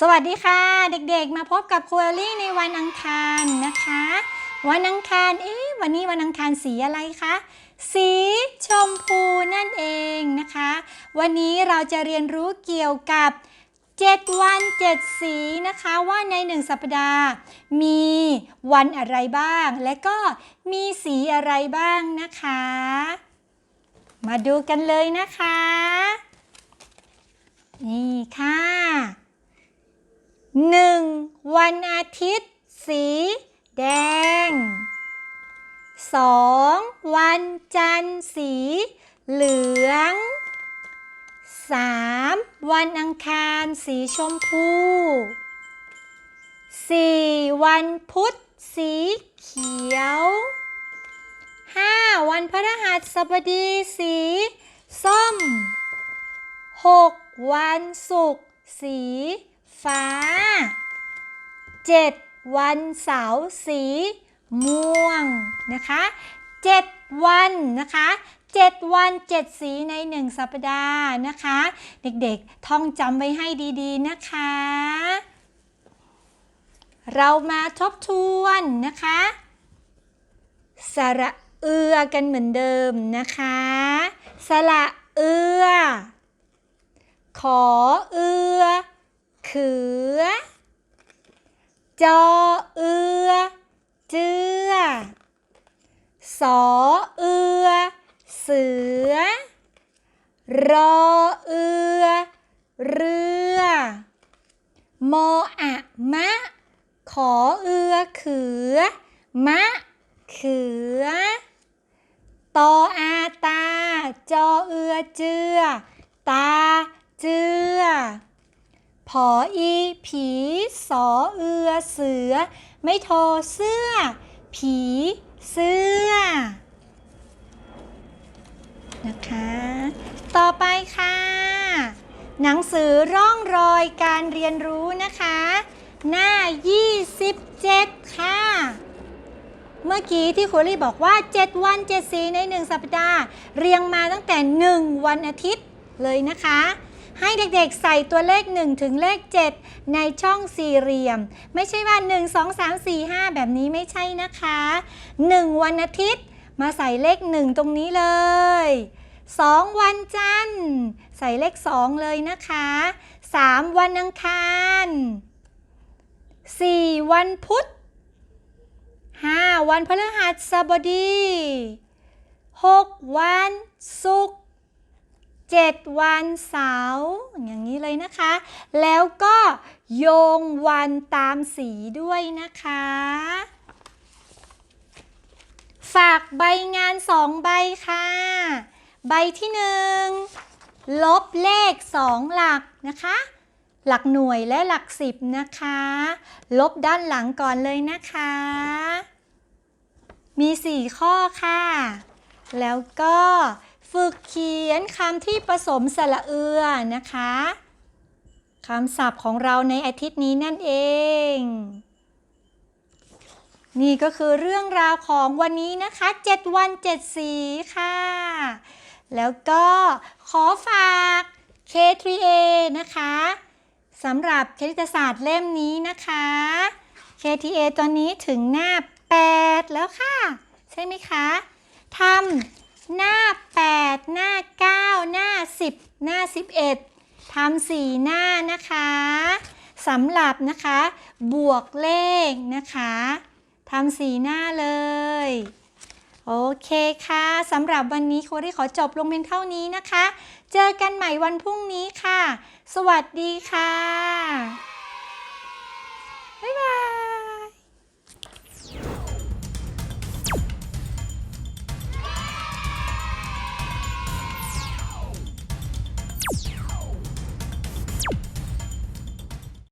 สวัสดีค่ะ เด็กๆ มาพบกับครูเอลลี่ในวันอังคารนะคะ วันอังคารเอ๊ะวันนี้วันอังคารสีอะไรคะสีชมพูนั่นเองนะคะ วันนี้เราจะเรียนรู้เกี่ยวกับ 7 วัน 7 สีนะคะว่าในหนึ่งสัปดาห์ มีวันอะไรบ้าง และก็มีสีอะไรบ้างนะคะ มาดูกันเลยนะคะ นี่ค่ะ 1. วันอาทิตย์ สีแดง 2. วันจันทร์สีเหลือง 3. วันอังคารสีชมพู 4. วันพุธสีเขียว 5. วันพฤหัสบดีสีส้ม 6. วันศุกร์สี ฟ้า 7. วันเสาร์สีม่วงนะคะ7วันนะคะ7วัน7สีใน1สัปดาห์นะคะ เด็กๆ ท่องจำไว้ให้ดีๆนะคะ เรามาทบทวนนะคะสระเอือกันเหมือนเดิมนะคะสระเอือ ขอเอือ เขือ จอเอือ เจือ สอเอือ เสือ รอเอือ เรือมออะมะ ขอเอือเขือ มะ เขือ ตออาตา จอเอือเจือ ตา เจือ ผออี ผีสอเอือเสือ ไม่โทเสื้อ ผีเสื้อ นะคะ ต่อไปค่ะ หนังสือร่องรอยการเรียนรู้นะคะ หน้า 27 ค่ะ เมื่อกี้ที่ครูลี่บอกว่า 7 วัน 7 สีใน 1 สัปดาห์ เรียงมาตั้งแต่ 1 วันอาทิตย์เลยนะคะ ให้เด็กๆใส่ตัวเลข 1 ถึงเลข 7 ในช่องสี่เหลี่ยม ไม่ใช่ว่า 1 2 3 4 5 แบบนี้ไม่ใช่นะคะ 1 วันอาทิตย์ มาใส่เลข 1 ตรงนี้เลย 2 วันจันทร์ ใส่เลข 2 เลยนะคะ 3 วันอังคาร 4 วันพุธ 5 วันพฤหัสบดี 6 วันศุกร์ 7 วันเสาร์อย่างนี้เลยนะคะ แล้วก็โยงวันตามสีด้วยนะคะ ฝากใบงาน2ใบค่ะ ใบที่1ลบเลข2หลักนะคะ หลักหน่วยและหลักสิบนะคะ ลบด้านหลังก่อนเลยนะคะ มี 4 ข้อค่ะ แล้วก็ ฝึกเขียนคำที่ผสมสระเอือนะคะคำศัพท์ของเราในอาทิตย์นี้นั่นเอง นี่ก็คือเรื่องราวของวันนี้นะคะ 7 วัน 7 สีค่ะ แล้วก็ขอฝาก K3A นะคะสำหรับคณิตศาสตร์เล่มนี้นะคะ KTA ตอนนี้ถึงหน้า 8 แล้วค่ะ ใช่ไหมคะทำ หน้า 8 หน้า 9 หน้า 10 หน้า 11ทำ4หน้านะคะสำหรับนะคะ บวกเลขนะคะทำ4หน้าเลย โอเคค่ะสำหรับวันนี้โคได้ขอจบลงเพียงเท่านี้นะคะ เจอกันใหม่วันพรุ่งนี้ค่ะ สวัสดีค่ะ บ๊ายบาย